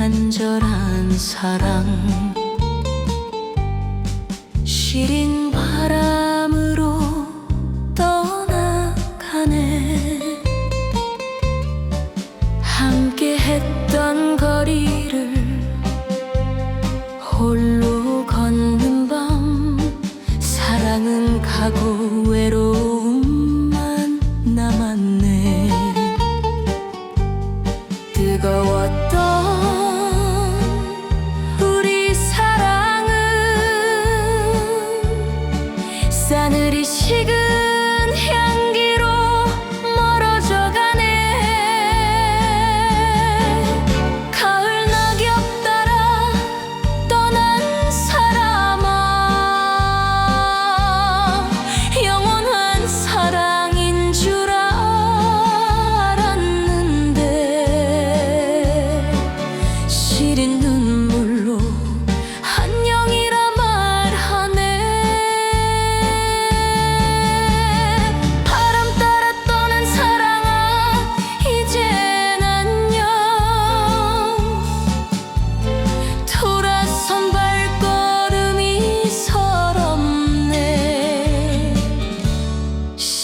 간절한 사랑. 시린 바람으로 떠나가네. 함께 했던 거리를 홀로 걷는 밤 사랑은 가고 외로움만 남았네 싸늘히 식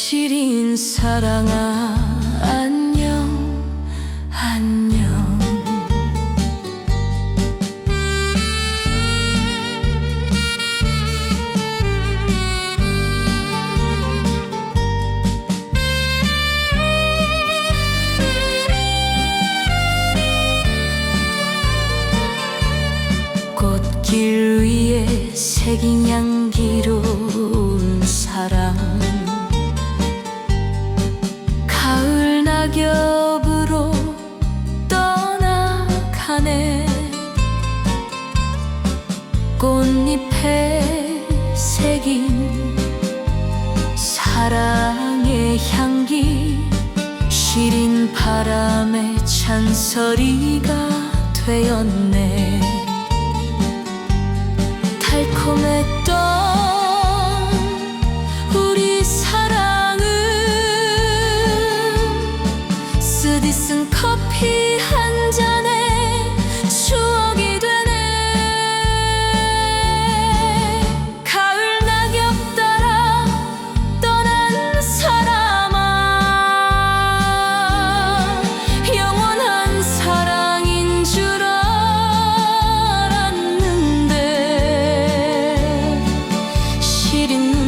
시린 사랑아 안녕 안녕. 꽃길 위에 새긴 향기로운 사랑 떠나가네 꽃잎에 새긴 사랑의 향기 시린 바람의 찬소리가 되었네. 달콤했던 gözlerin